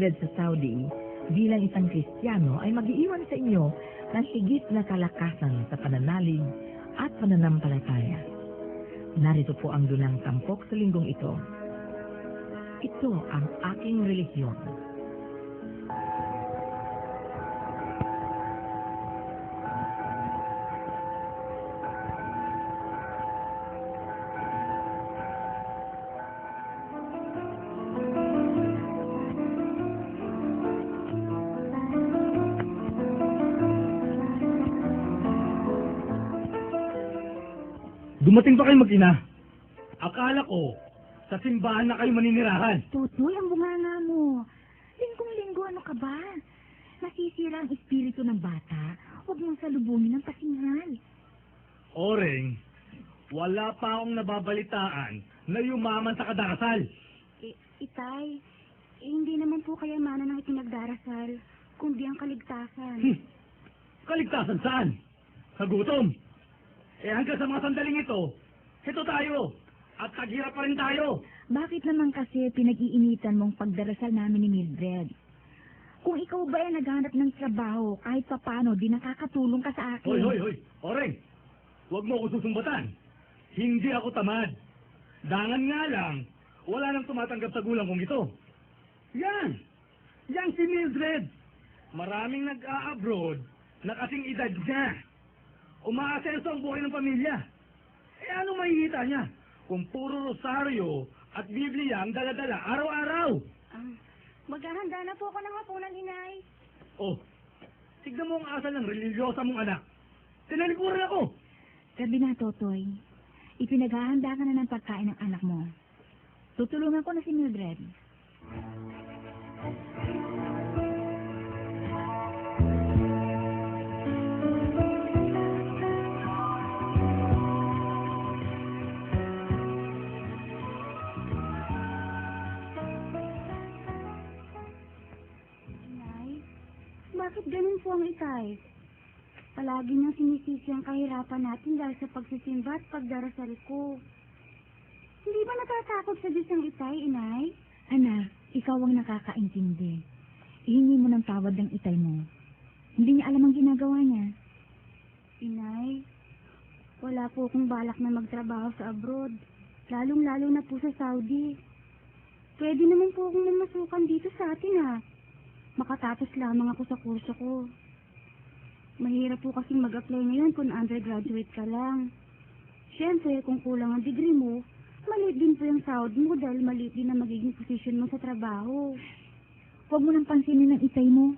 Mildred sa Saudi, bilang isang Kristiyano ay mag-iiwan sa inyo ng higit na kalakasan sa pananalig at pananampalataya. Narito po ang dulang tampok sa linggong ito. Ito ang aking relihiyon. Dumating pa kayo mag-ina. Akala ko, sa simbahan na kayo maninirahan. Tutoy, ang bunganga mo. Linggong-linggo, ano ka ba? Nasisira ang espiritu ng bata. Huwag mong salubungin ng pasinghal. Oreng, wala pa akong nababalitaan na yumaman sa kadarasal. I- itay, eh, hindi naman po kayamanan ng itinagdarasal, kundi ang kaligtasan. Hmm. Kaligtasan saan? Sa gutom. Eh hanggang sa mga sandaling ito, ito tayo. At taghirap pa rin tayo. Bakit naman kasi pinag-iinitan mong pagdarasal namin ni Mildred? Kung ikaw ba ay naghanap ng trabaho, kahit papano, di nakakatulong ka sa akin. Hoy, hoy, hoy. Oreng, huwag mo ako susumbatan. Hindi ako tamad. Dangan nga lang, wala nang tumatanggap sa gulang kong ito. Yan! Yan si Mildred. Maraming nag-a-abroad na kasing edad niya. Umaasenso ang buhay ng pamilya. Eh ano makikita niya? Kung puro rosaryo at Biblia ang daladala araw-araw. Ah, maghahanda na po ako ng hapunan, inay. Oh, tignan mo ang asal ng religyosa mong anak. Tinalikuran ako. Gabi na, Totoy. Ipinaghahanda ka na ng pagkain ng anak mo. Tutulungan ko na si Mildred. Bakit ganun po ang itay? Palagi niyang sinisisi ang kahirapan natin dahil sa pagsisimba at pagdarasal ko. Hindi ba natatakot sa Diyos ang itay, inay? Anak, ikaw ang nakakaintindi. Ihingi mo ng tawad ng itay mo. Hindi niya alam ang ginagawa niya. Inay, wala po akong balak na magtrabaho sa abroad. Lalong-lalo na po sa Saudi. Pwede naman po akong mamasukan dito sa atin ha. Makatapos lamang ako sa kurso ko. Mahirap po kasing mag-apply ngayon kung undergraduate ka lang. Siyempre, kung kulang ang degree mo, maliit din po yung sahod mo dahil maliit din ang magiging position mo sa trabaho. Huwag mo nang pansinin ng itay mo.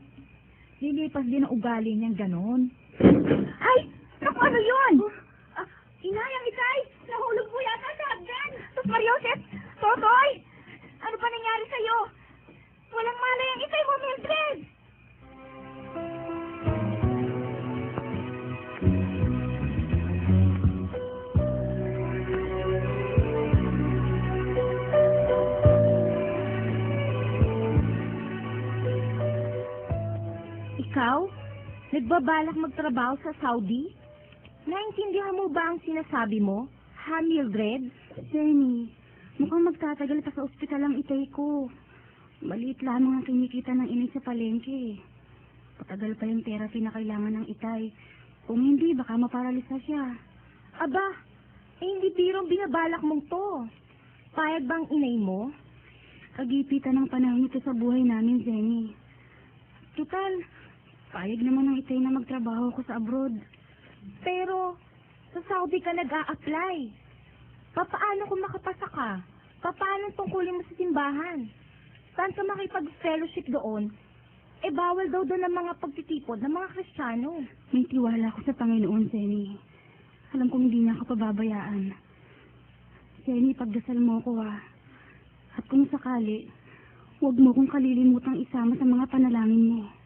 Lilipas din ang ugali niyang ganon. Ay! Naku, ano yun? Ah, inay, ang itay! Nahulog po yata sa hagdan! Tos Mariosep! Totoy! Ikaw? Nagbabalak magtrabaho sa Saudi? Naintindihan mo ba ang sinasabi mo? Ha, Mildred? Jenny, mukhang magtatagal pa sa ospital ang itay ko. Maliit lamang ang kinikita ng inay sa palengke. Patagal pa yung therapy na kailangan ng itay. Kung hindi, baka maparalisa siya. Aba, eh hindi birong binabalak mong to. Payag bang inay mo? Kagipitan ng panahon ito sa buhay namin, Jenny. Total, payag naman ang itay na magtrabaho ko sa abroad. Pero, sa Saudi ka nag-a-apply. Papaano kung makapasa ka? Papaano tungkulin mo sa simbahan? Saan ka makipag-fellowship doon? Eh, bawal daw doon ang mga pagtitipod ng mga Kristiyano. May tiwala ko sa Panginoon, Jenny. Alam kong hindi niya ako pababayaan. Jenny, pagdasal mo ko ah. At kung sakali, huwag mo kong kalilimutang isama sa mga panalangin mo.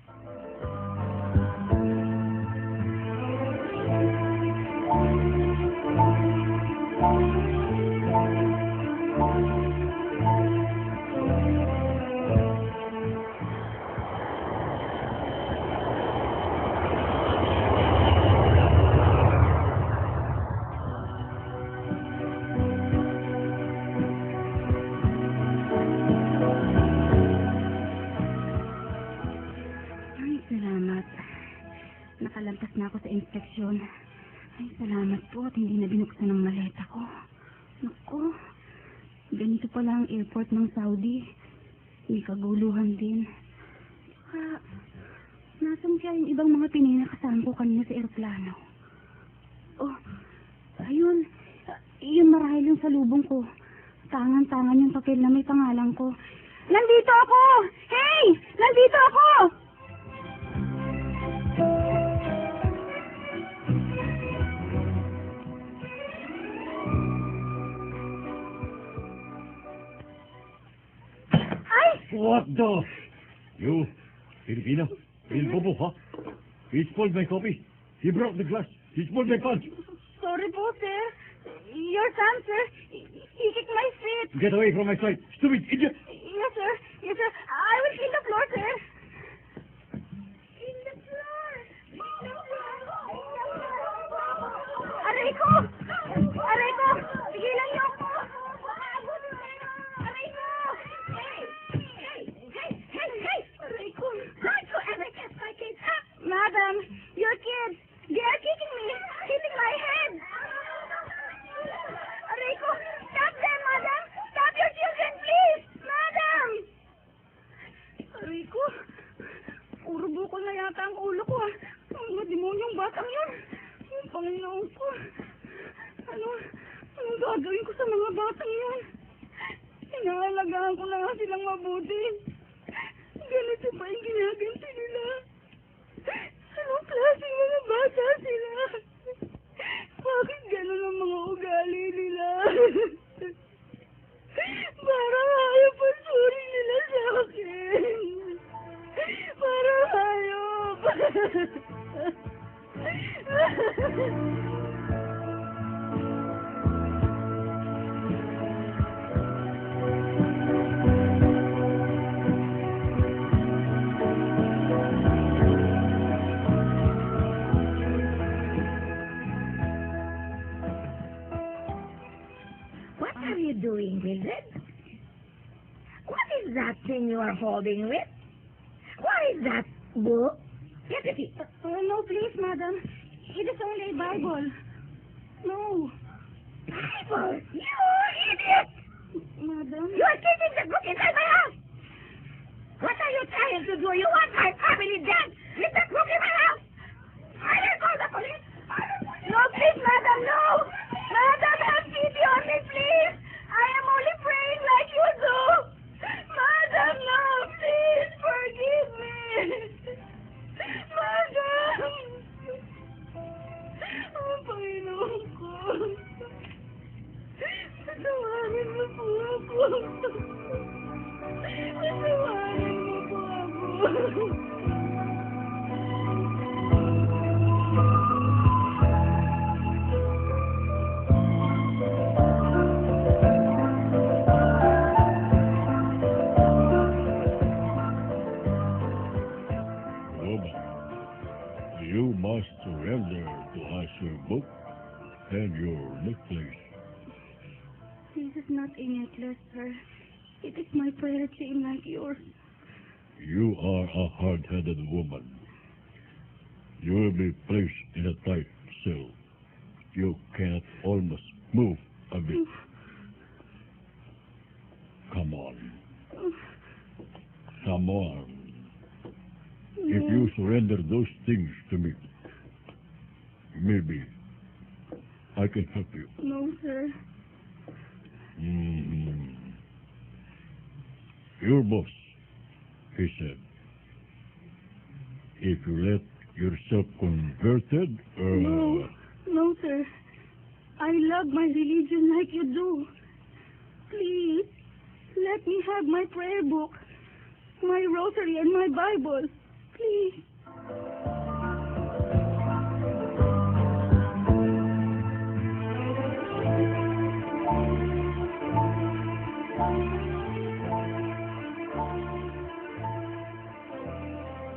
Inspeksyon. Ay, salamat po at hindi na binuksan ang maleta ko. Naku, ganito pala ang airport ng Saudi. May kaguluhan din. Saka, nasan kaya yung ibang mga Pinay na kasama ko kanina sa aeroplano? Oh, ayun. Yun marahil yung salubong ko. Tangan-tangan yung papel na may pangalan ko. Nandito ako! Hey! Nandito ako! What the? You, Filipino, Bilbobo, huh? He spoiled my coffee. He broke the glass. He spoiled my punch. Sorry po, sir. Your son, sir. He kicked my feet. Get away from my sight. Stupid idiot. Yes, sir. Yes, sir. I will clean the floor, sir. Clean the floor. Aray ko! Aray ko sa mga batang yun? Inaalagaan ko na nga silang mabuti. Ganito pa yung ginaganti nila. Anong klaseng mga bata sila? Bakit ganun ang mga ugali nila? Parang hayop ang suri thing you are holding with? What is that book? Get it. Uh, no, please, madam. It is only a Bible. No, Bible! You idiot! madam. You are keeping the book inside my house! What are you trying to do? You want my family dead with that book in my house? I will call the police! I will call the No, please, madam, no! Madam, pity on me, please! You must surrender to us your book and your necklace. This is not a necklace, sir. It is my prayer chain like yours. You are a hard-headed woman. You will be placed in a tight cell. You cannot almost move a bit. Come on. Come on. If you surrender those things to me, maybe I can help you. No, sir. Mhm. Your boss, he said, if you let yourself converted, uh, No. No, sir. I love my religion like you do. Please, let me have my prayer book, my rosary, and my Bible. Please.